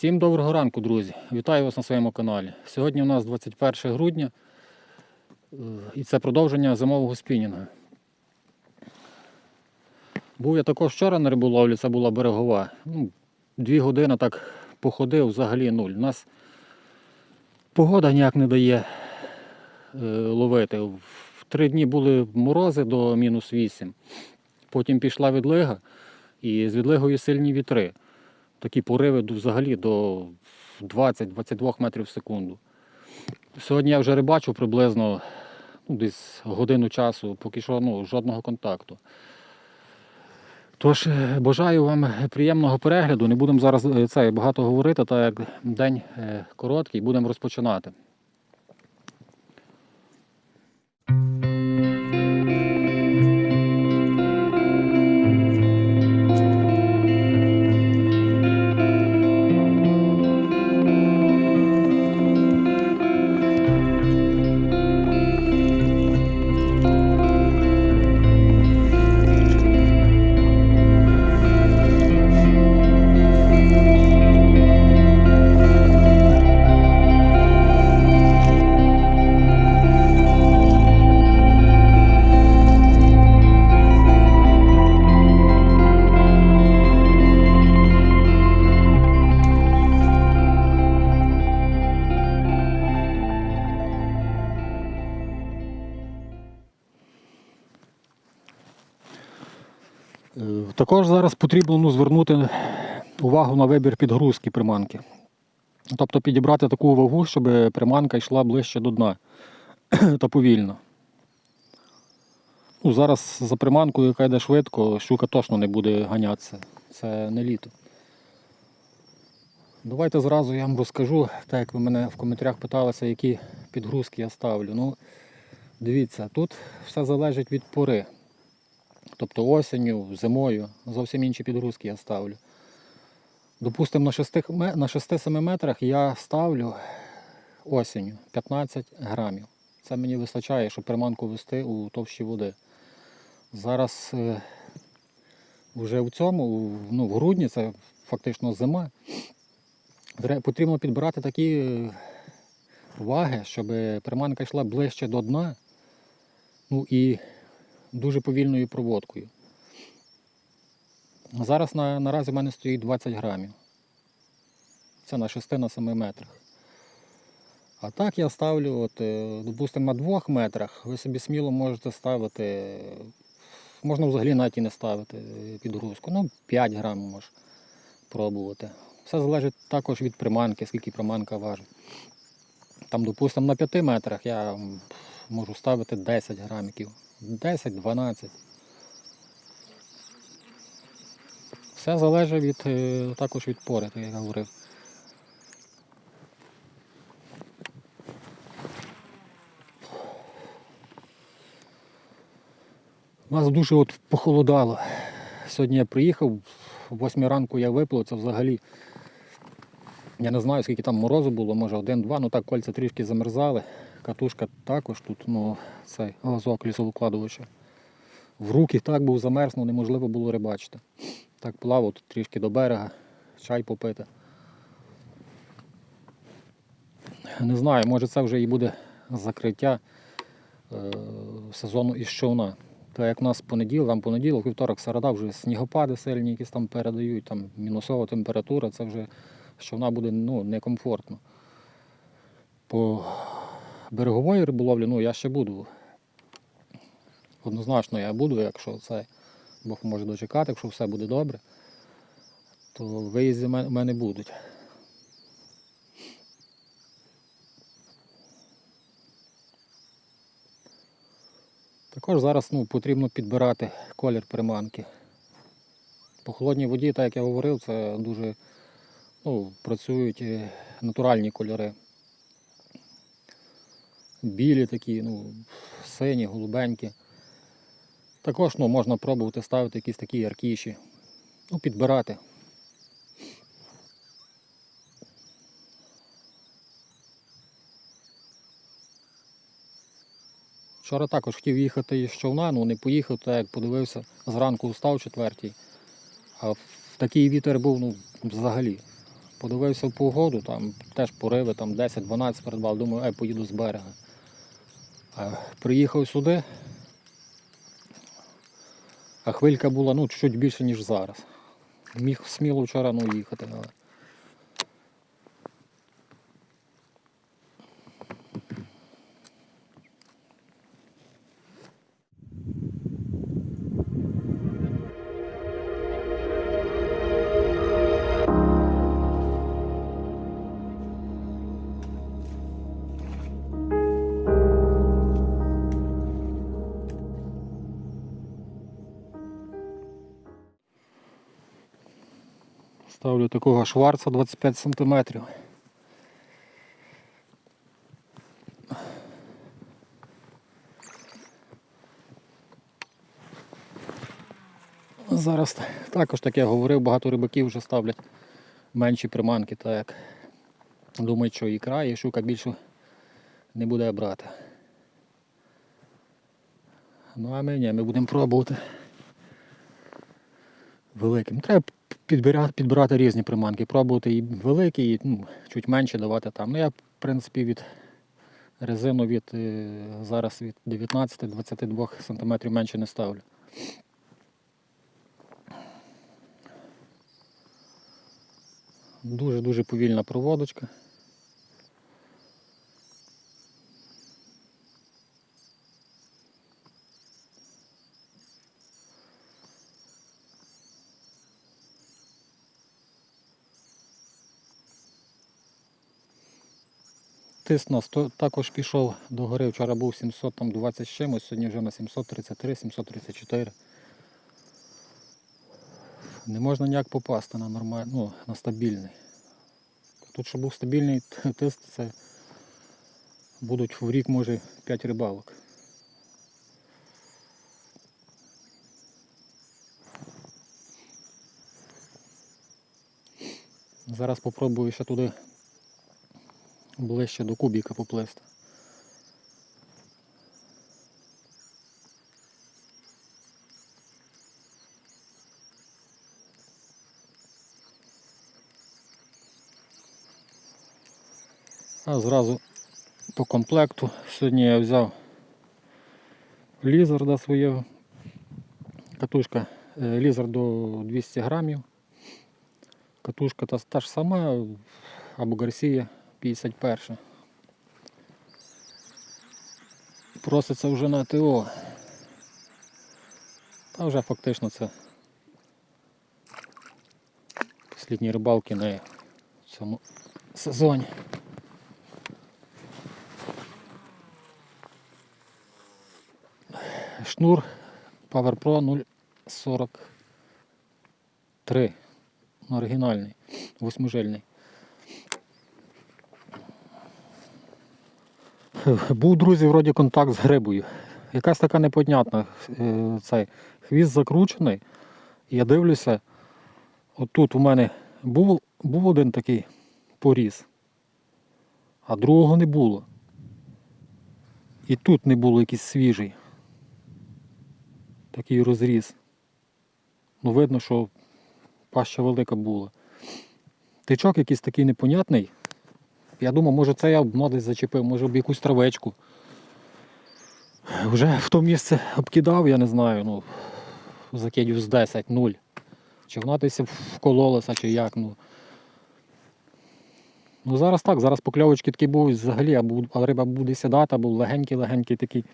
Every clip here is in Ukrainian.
Всім доброго ранку, друзі! Вітаю вас на своєму каналі. Сьогодні у нас 21 грудня е, і це продовження зимового спінінгу. Був я також вчора на риболовлі, це була берегова. Ну, дві години так походив, взагалі нуль. У нас погода ніяк не дає е, ловити. Три дні були морози до мінус 8. Потім пішла відлига, і з відлигою сильні вітри такі пориви взагалі до 20-22 метрів в секунду. Сьогодні я вже рибачу приблизно ну, десь годину часу, поки що ну, жодного контакту. Тож е, бажаю вам приємного перегляду. Не будемо зараз е, це багато говорити, так як день е, короткий, будемо розпочинати. Також зараз потрібно ну, звернути увагу на вибір підгрузки приманки. Тобто підібрати таку вагу, щоб приманка йшла ближче до дна та повільно. Ну, зараз за приманкою, яка йде швидко, щука точно не буде ганятися. Це не літо. Давайте зразу я вам розкажу, так як ви мене в коментарях питалися, які підгрузки я ставлю. Ну, дивіться, тут все залежить від пори. Тобто осінню, зимою, зовсім інші підгрузки я ставлю. Допустимо, на 6 ме- на 6-7 метрах я ставлю осінню 15 грамів. Це мені вистачає, щоб приманку вести у товщі води. Зараз е, вже в цьому, ну, в грудні, це фактично зима. Потрібно підбирати такі е, ваги, щоб приманка йшла ближче до дна. Ну і дуже повільною проводкою. Зараз на, наразі в мене стоїть 20 грамів. Це на 6 на 7 метрах. А так я ставлю, от, е, допустимо, на 2 метрах ви собі сміло можете ставити, можна взагалі навіть і не ставити підгрузку. Ну, 5 грамів можеш пробувати. Все залежить також від приманки, скільки приманка важить. Там, допустимо, на 5 метрах я можу ставити 10 грамів. 10-12. Все залежить від, е, також від пори, як я говорив. У нас дуже от похолодало. Сьогодні я приїхав, в 8 ранку я виплив, це взагалі. Я не знаю, скільки там морозу було, може один-два, ну так кольця трішки замерзали. Катушка також тут, ну, цей глазок лісовикладувача. В руки так був замерз, ну неможливо було рибачити. Так плавав тут трішки до берега, чай попити. Не знаю, може це вже і буде закриття е, сезону із човна. Так як у нас понеділок, там понеділок, вівторок, середа, вже снігопади сильні, якісь там передають, там мінусова температура, це вже з човна буде ну, некомфортно. По берегової риболовлі, ну я ще буду. Однозначно я буду, якщо це Бог може дочекати, якщо все буде добре, то виїзди в мене будуть. Також зараз ну, потрібно підбирати колір приманки. По холодній воді, так як я говорив, це дуже ну, працюють е, натуральні кольори. Білі такі, ну, сині, голубенькі. Також ну, можна пробувати ставити якісь такі яркіші. Ну, підбирати. Вчора також хотів їхати із човна, ну не поїхав, так як подивився, зранку встав четвертій. А в такий вітер був ну, взагалі. Подивився в погоду, там теж пориви, там 10-12 перед бал. Думаю, ай, поїду з берега. Приїхав сюди, а хвилька була ну, чуть більше, ніж зараз. Міг сміло вчора ну, їхати, але. Ставлю такого шварца 25 сантиметрів. Зараз також так я говорив, багато рибаків вже ставлять менші приманки, так як думають, що ікра і щука більше не буде брати. Ну а ми ні, ми будемо пробувати великим. Треба підбирати, підбирати різні приманки, пробувати і великі, і ну, чуть менше давати там. Ну я, в принципі, від резину від е, зараз від 19-22 см менше не ставлю. Дуже-дуже повільна проводочка. Тиск нас також пішов до гори. Вчора був 720 з чимось, сьогодні вже на 733, 734. Не можна ніяк попасти на нормаль... ну, на стабільний. Тут, щоб був стабільний тиск, це будуть в рік може 5 рибалок. Зараз попробую ще туди ближче до кубіка поплисти. А зразу по комплекту. Сьогодні я взяв лізарда своє. Катушка е, лізар до 200 грамів. Катушка та, та ж сама, або Гарсія 51. Проситься вже на ТО. Та вже фактично це послідні рибалки на цьому сезоні. Шнур Power Pro 043. Оригінальний, восьмижильний. Був, друзі, вроді контакт з грибою. Якась така непонятна. е, Цей хвіст закручений. Я дивлюся, отут у мене був, був один такий поріз, а другого не було. І тут не було якийсь свіжий. Такий розріз. Ну, видно, що паща велика була. Тичок якийсь такий непонятний. Я думав, може це я б десь зачепив, може б якусь травечку. Вже в то місце обкидав, я не знаю, ну, закидів з 10, 0. Чи вона десь вкололася, чи як. Ну. ну зараз так, зараз покльовочки такі будуть взагалі, або а риба буде сідати, або легенький-легенький такий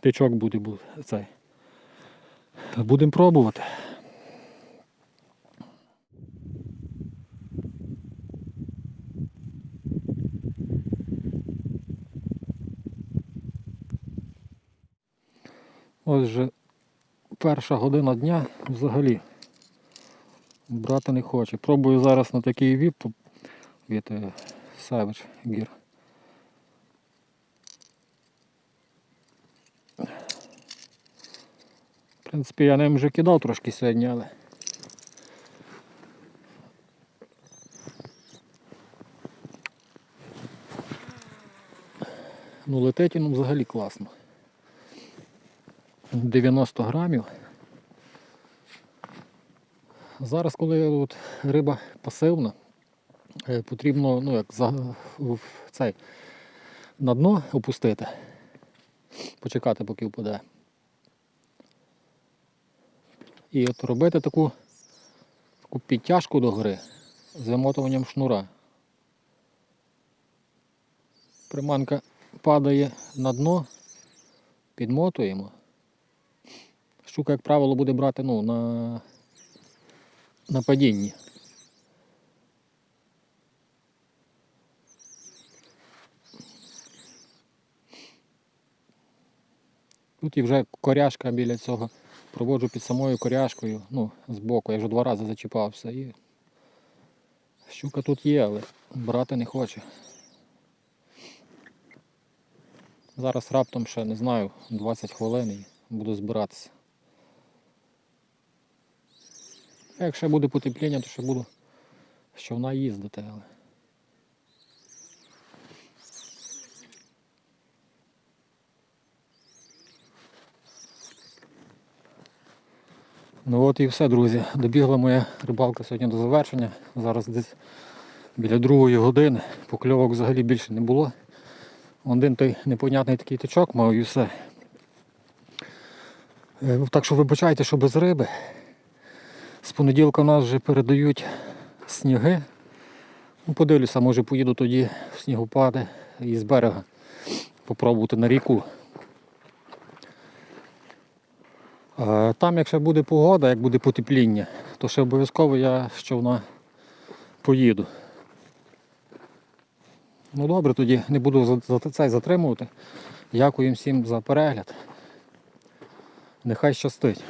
тичок буде. буде цей. Будемо пробувати. Ось вже перша година дня взагалі брати не хоче. Пробую зараз на такий віп від е, Savage Gear. В принципі, я ним вже кидав трошки сьогодні, але. Ну, летить він взагалі класно. 90 грамів. Зараз, коли от риба пасивна, е, потрібно ну, як за, в цей, на дно опустити, почекати, поки впаде. І от робити таку, таку підтяжку до гори з вимотуванням шнура. Приманка падає на дно, підмотуємо. Щука, як правило, буде брати ну, на, на падінні. Тут і вже коряшка біля цього. Проводжу під самою коряшкою, ну, збоку. Я вже два рази зачіпався. І... Щука тут є, але брати не хоче. Зараз раптом ще не знаю, 20 хвилин і буду збиратися. А якщо буде потепління, то ще буду з човна їздити, але. Ну от і все, друзі. Добігла моя рибалка сьогодні до завершення. Зараз десь біля другої години. Покльовок взагалі більше не було. Один той непонятний такий тичок мав і все. Е, Так що вибачайте, що без риби. З понеділка в нас вже передають сніги. Ну, подивлюся, може поїду тоді в снігопади і з берега попробувати на ріку. Там, якщо буде погода, як буде потепління, то ще обов'язково я з човна поїду. Ну добре, тоді не буду за, це затримувати. Дякую всім за перегляд. Нехай щастить.